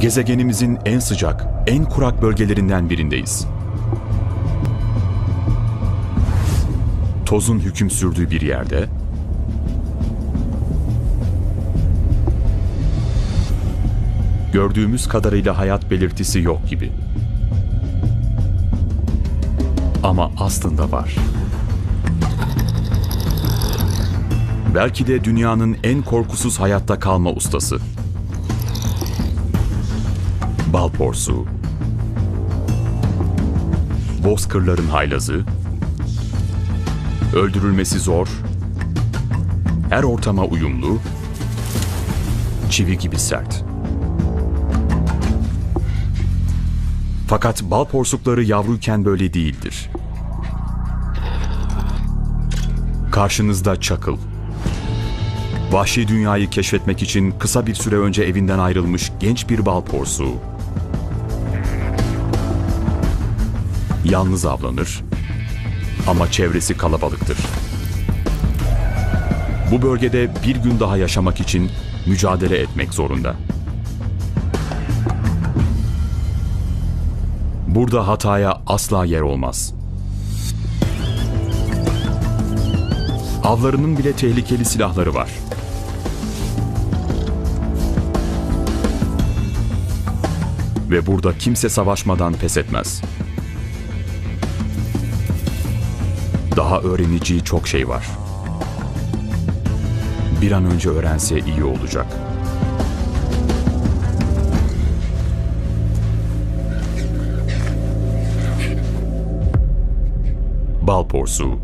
Gezegenimizin en sıcak, en kurak bölgelerinden birindeyiz. Tozun hüküm sürdüğü bir yerde gördüğümüz kadarıyla hayat belirtisi yok gibi. Ama aslında var. Belki de dünyanın en korkusuz hayatta kalma ustası. Bal porsuğu. Bozkırların haylazı. Öldürülmesi zor. Her ortama uyumlu. Çivi gibi sert. Fakat bal porsukları yavruyken böyle değildir. Karşınızda çakıl. Vahşi dünyayı keşfetmek için kısa bir süre önce evinden ayrılmış genç bir bal porsuğu. Yalnız avlanır ama çevresi kalabalıktır. Bu bölgede bir gün daha yaşamak için mücadele etmek zorunda. Burada hataya asla yer olmaz. Avlarının bile tehlikeli silahları var. Ve burada kimse savaşmadan pes etmez. Daha öğreneceği çok şey var. Bir an önce öğrense iyi olacak. Bal porsuğu,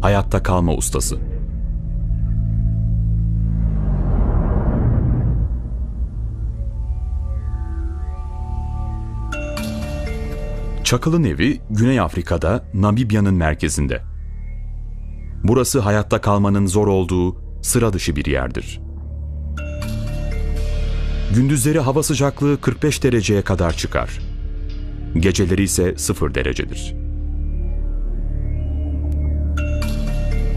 hayatta kalma ustası. Çakıl'ın evi Güney Afrika'da Namibya'nın merkezinde. Burası hayatta kalmanın zor olduğu sıra dışı bir yerdir. Gündüzleri hava sıcaklığı 45 dereceye kadar çıkar. Geceleri ise 0 derecedir.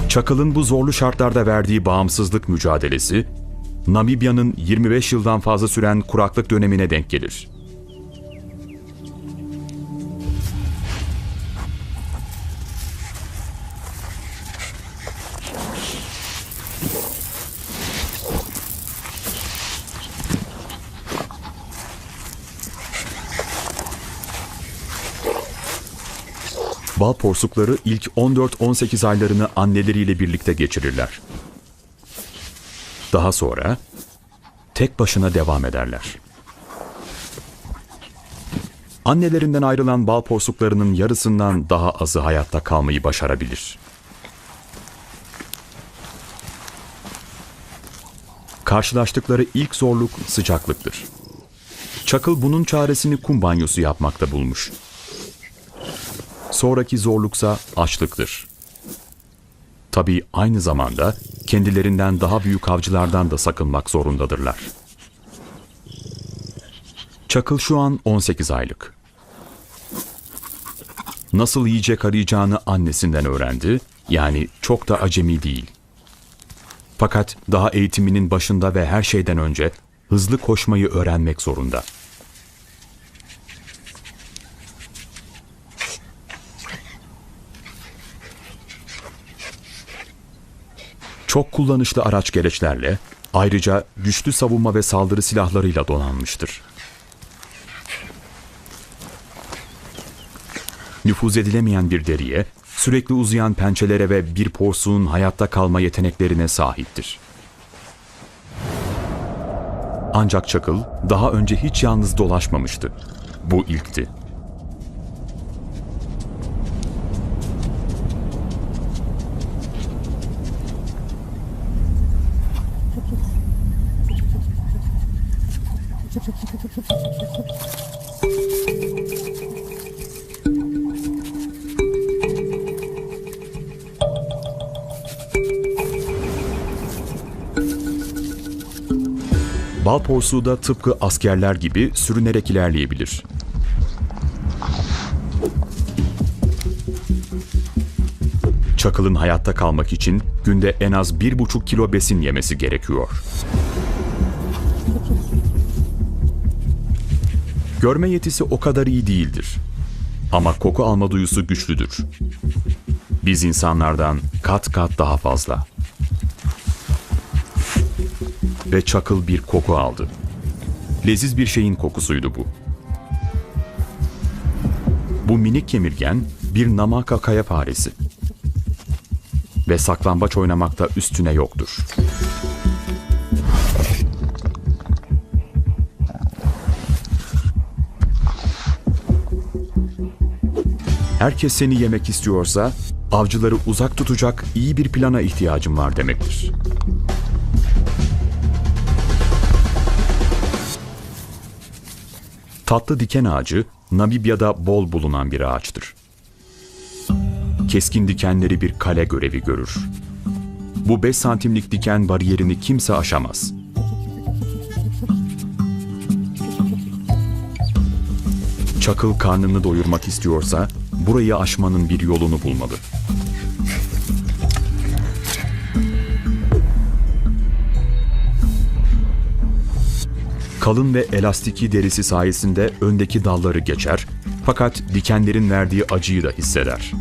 Çakıl'ın bu zorlu şartlarda verdiği bağımsızlık mücadelesi, Namibya'nın 25 yıldan fazla süren kuraklık dönemine denk gelir. Bal porsukları ilk 14-18 aylarını anneleriyle birlikte geçirirler. Daha sonra tek başına devam ederler. Annelerinden ayrılan bal porsuklarının yarısından daha azı hayatta kalmayı başarabilir. Karşılaştıkları ilk zorluk sıcaklıktır. Çakıl bunun çaresini kum banyosu yapmakta bulmuş. Sonraki zorluksa açlıktır. Tabii aynı zamanda kendilerinden daha büyük avcılardan da sakınmak zorundadırlar. Çakıl şu an 18 aylık. Nasıl yiyecek arayacağını annesinden öğrendi, yani çok da acemi değil. Fakat daha eğitiminin başında ve her şeyden önce hızlı koşmayı öğrenmek zorunda. Çok kullanışlı araç gereçlerle, ayrıca güçlü savunma ve saldırı silahlarıyla donanmıştır. Nüfuz edilemeyen bir deriye, sürekli uzayan pençelere ve bir porsuğun hayatta kalma yeteneklerine sahiptir. Ancak Çakıl daha önce hiç yalnız dolaşmamıştı. Bu ilkti. Bal porsuğu da tıpkı askerler gibi sürünerek ilerleyebilir. Çakıl'ın hayatta kalmak için günde en az bir buçuk kilo besin yemesi gerekiyor. Görme yetisi o kadar iyi değildir. Ama koku alma duyusu güçlüdür. Biz insanlardan kat kat daha fazla. Ve Çakıl bir koku aldı. Leziz bir şeyin kokusuydu bu. Bu minik kemirgen bir namaka kaya faresi. Ve saklambaç oynamakta üstüne yoktur. Herkes seni yemek istiyorsa avcıları uzak tutacak iyi bir plana ihtiyacım var demektir. Tatlı diken ağacı Namibya'da bol bulunan bir ağaçtır. Keskin dikenleri bir kale görevi görür. Bu 5 santimlik diken bariyerini kimse aşamaz. Çakıl karnını doyurmak istiyorsa burayı aşmanın bir yolunu bulmalı. Kalın ve elastiki derisi sayesinde öndeki dalları geçer fakat dikenlerin verdiği acıyı da hisseder.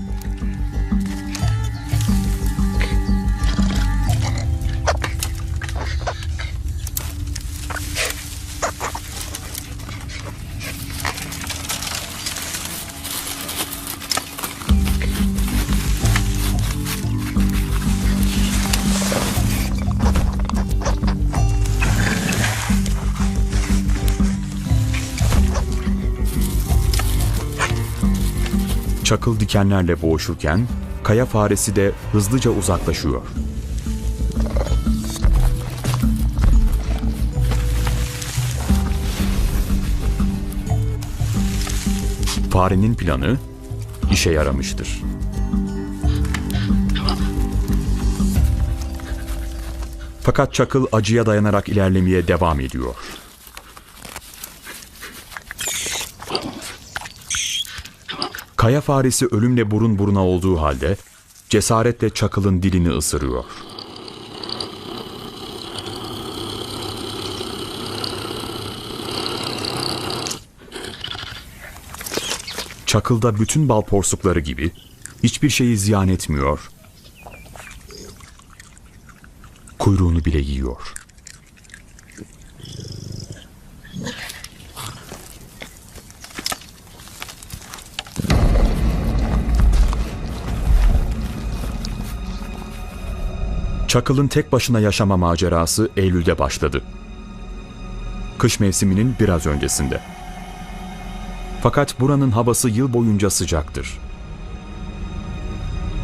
Çakıl dikenlerle boğuşurken kaya faresi de hızlıca uzaklaşıyor. Farenin planı işe yaramıştır. Fakat Çakıl acıya dayanarak ilerlemeye devam ediyor. Kaya faresi ölümle burun buruna olduğu halde cesaretle Çakıl'ın dilini ısırıyor. Çakıl'da bütün bal porsukları gibi hiçbir şeyi ziyan etmiyor. Kuyruğunu bile yiyor. Çakıl'ın tek başına yaşama macerası Eylül'de başladı. Kış mevsiminin biraz öncesinde. Fakat buranın havası yıl boyunca sıcaktır.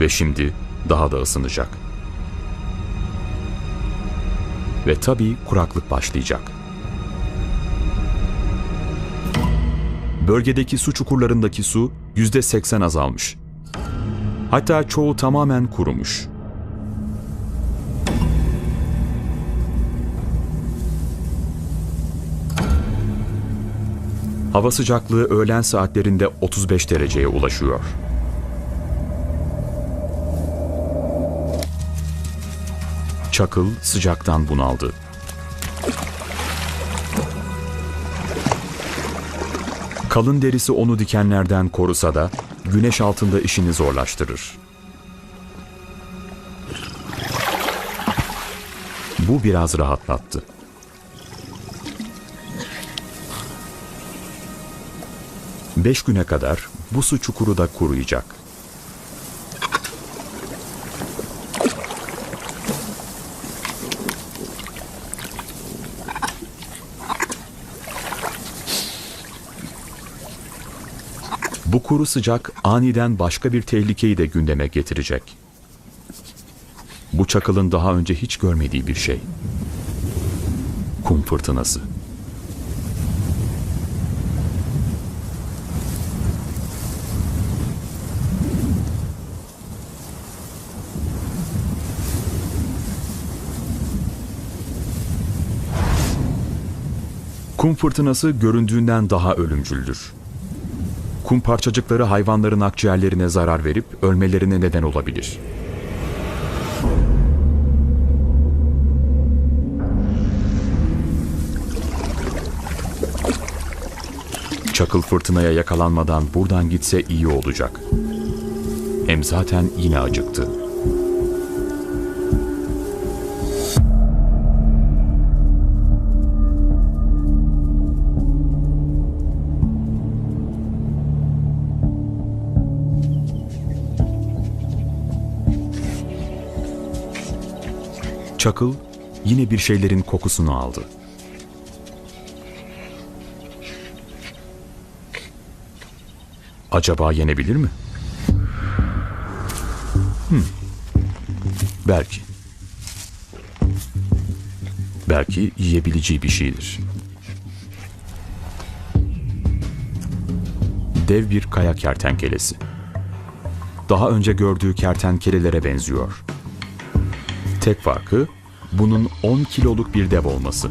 Ve şimdi daha da ısınacak. Ve tabii kuraklık başlayacak. Bölgedeki su çukurlarındaki su yüzde seksen azalmış. Hatta çoğu tamamen kurumuş. Hava sıcaklığı öğlen saatlerinde 35 dereceye ulaşıyor. Çakıl sıcaktan bunaldı. Kalın derisi onu dikenlerden korusa da güneş altında işini zorlaştırır. Bu biraz rahatlattı. Beş güne kadar bu su çukuru da kuruyacak. Bu kuru sıcak aniden başka bir tehlikeyi de gündeme getirecek. Bu çakılın daha önce hiç görmediği bir şey. Kum fırtınası. Kum fırtınası göründüğünden daha ölümcüldür. Kum parçacıkları hayvanların akciğerlerine zarar verip ölmelerine neden olabilir. Çakıl fırtınaya yakalanmadan buradan gitse iyi olacak. Hem zaten yine acıktı. Çakıl yine bir şeylerin kokusunu aldı. Acaba yenebilir mi? Hmm. Belki. Belki yiyebileceği bir şeydir. Dev bir kaya kertenkelesi. Daha önce gördüğü kertenkelelere benziyor. Tek farkı bunun 10 kiloluk bir dev olması.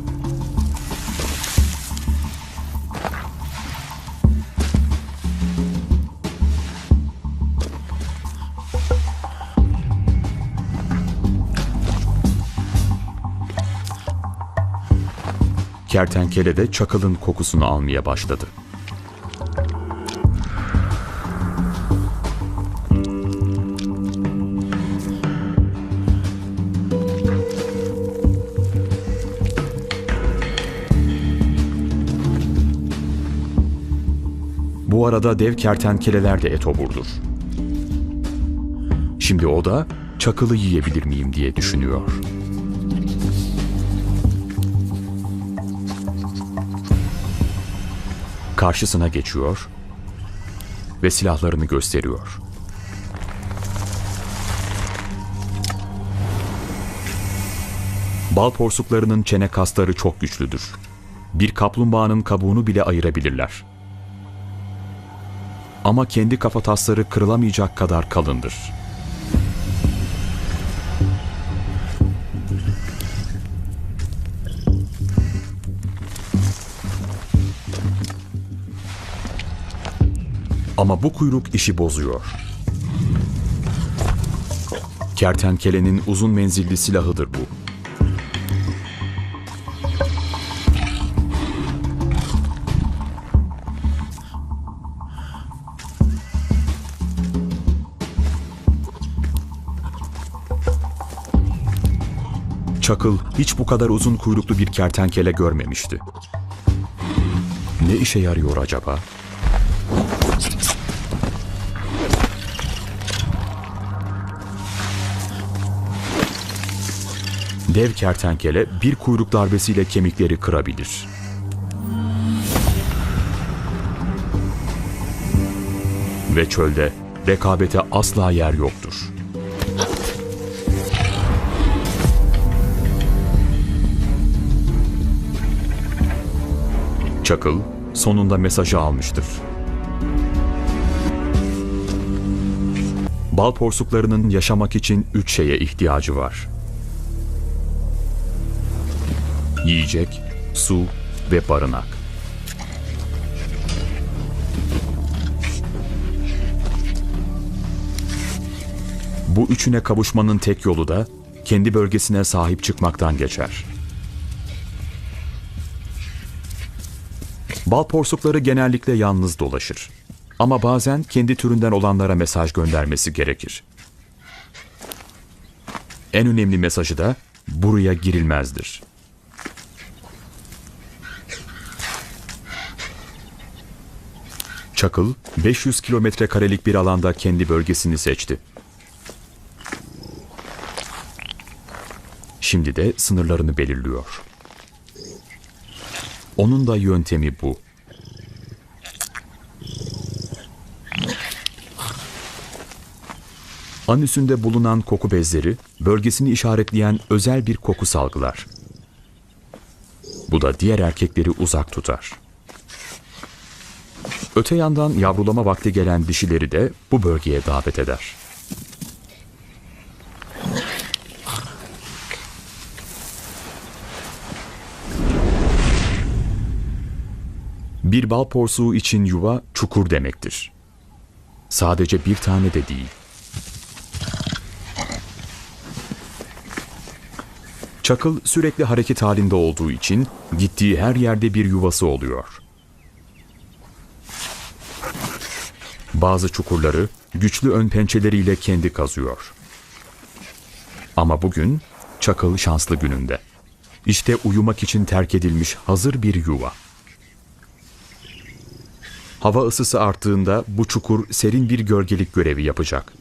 Kertenkele de çakılın kokusunu almaya başladı. Bu arada dev kertenkeleler de etoburdur. Şimdi o da çakılı yiyebilir miyim diye düşünüyor. Karşısına geçiyor ve silahlarını gösteriyor. Bal porsuklarının çene kasları çok güçlüdür. Bir kaplumbağanın kabuğunu bile ayırabilirler. Ama kendi kafatasları kırılamayacak kadar kalındır. Ama bu kuyruk işi bozuyor. Kertenkelenin uzun menzilli silahıdır bu. Çakıl hiç bu kadar uzun kuyruklu bir kertenkele görmemişti. Ne işe yarıyor acaba? Dev kertenkele bir kuyruk darbesiyle kemikleri kırabilir. Ve çölde rekabete asla yer yoktur. Çakıl sonunda mesajı almıştır. Bal porsuklarının yaşamak için üç şeye ihtiyacı var. Yiyecek, su ve barınak. Bu üçüne kavuşmanın tek yolu da kendi bölgesine sahip çıkmaktan geçer. Bal porsukları genellikle yalnız dolaşır. Ama bazen kendi türünden olanlara mesaj göndermesi gerekir. En önemli mesajı da buraya girilmezdir. Çakıl 500 kilometre karelik bir alanda kendi bölgesini seçti. Şimdi de sınırlarını belirliyor. Onun da yöntemi bu. Anüsünde bulunan koku bezleri bölgesini işaretleyen özel bir koku salgılar. Bu da diğer erkekleri uzak tutar. Öte yandan yavrulama vakti gelen dişileri de bu bölgeye davet eder. Bir bal porsuğu için yuva çukur demektir. Sadece bir tane de değil. Çakıl sürekli hareket halinde olduğu için gittiği her yerde bir yuvası oluyor. Bazı çukurları güçlü ön pençeleriyle kendi kazıyor. Ama bugün Çakıl şanslı gününde. İşte uyumak için terk edilmiş hazır bir yuva. Hava ısısı arttığında bu çukur serin bir gölgelik görevi yapacak.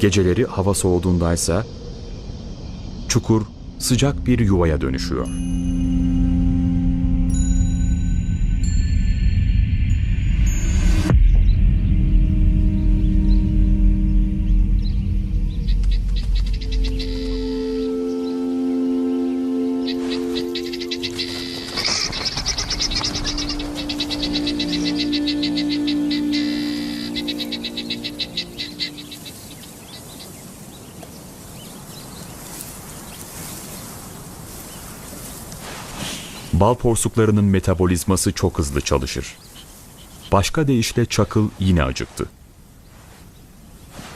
Geceleri hava soğuduğundaysa çukur sıcak bir yuvaya dönüşüyor. Bal porsuklarının metabolizması çok hızlı çalışır. Başka deyişle çakıl yine acıktı.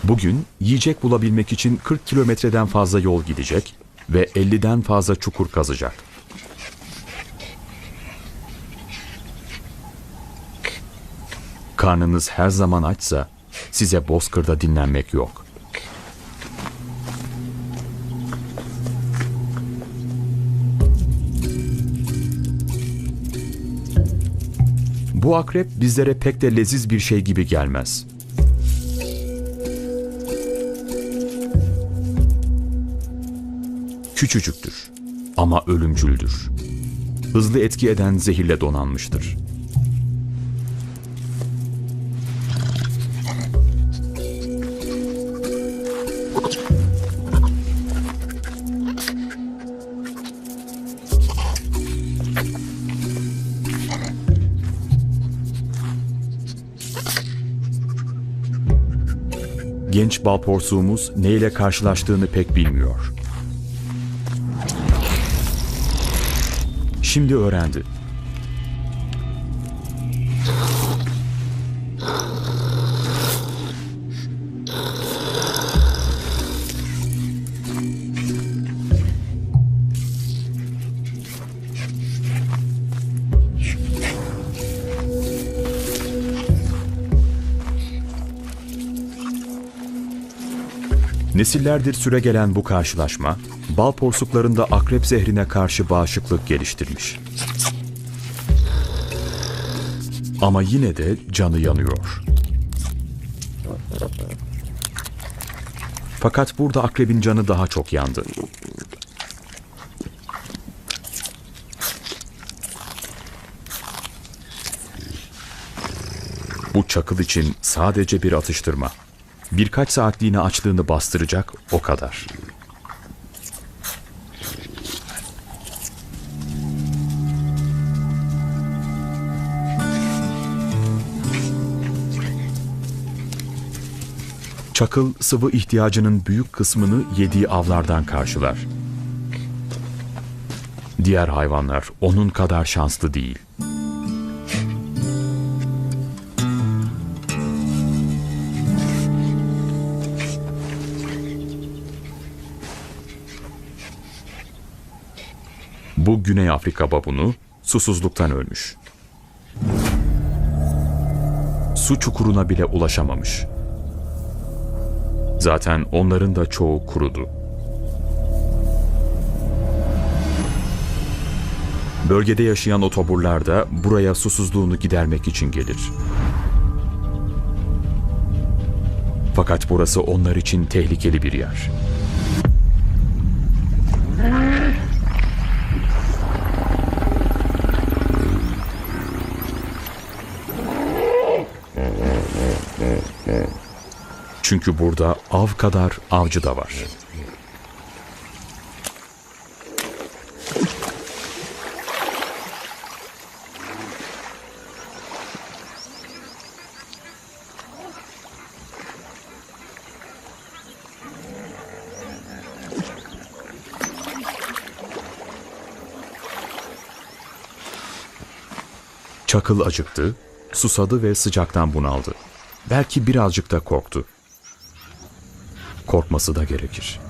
Bugün yiyecek bulabilmek için 40 kilometreden fazla yol gidecek ve 50'den fazla çukur kazacak. Karnınız her zaman açsa size bozkırda dinlenmek yok. Bu akrep bizlere pek de leziz bir şey gibi gelmez. Küçücüktür ama ölümcüldür. Hızlı etki eden zehirle donanmıştır. Genç bal porsuğumuz neyle karşılaştığını pek bilmiyor. Şimdi öğrendi. Nesillerdir süregelen bu karşılaşma, bal porsuklarında akrep zehrine karşı bağışıklık geliştirmiş. Ama yine de canı yanıyor. Fakat burada akrebin canı daha çok yandı. Bu çakıl için sadece bir atıştırma. Birkaç saatliğine açlığını bastıracak o kadar. Çakıl sıvı ihtiyacının büyük kısmını yediği avlardan karşılar. Diğer hayvanlar onun kadar şanslı değil. Bu Güney Afrika babunu susuzluktan ölmüş. Su çukuruna bile ulaşamamış. Zaten onların da çoğu kurudu. Bölgede yaşayan otoburlar da buraya susuzluğunu gidermek için gelir. Fakat burası onlar için tehlikeli bir yer. Çünkü burada av kadar avcı da var. Çakıl acıktı, susadı ve sıcaktan bunaldı. Belki birazcık da korktu korkması da gerekir.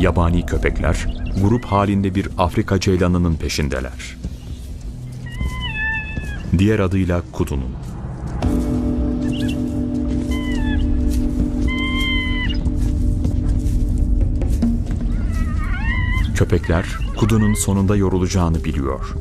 Yabani köpekler grup halinde bir Afrika ceylanının peşindeler. Diğer adıyla kudunun. Köpekler kudunun sonunda yorulacağını biliyor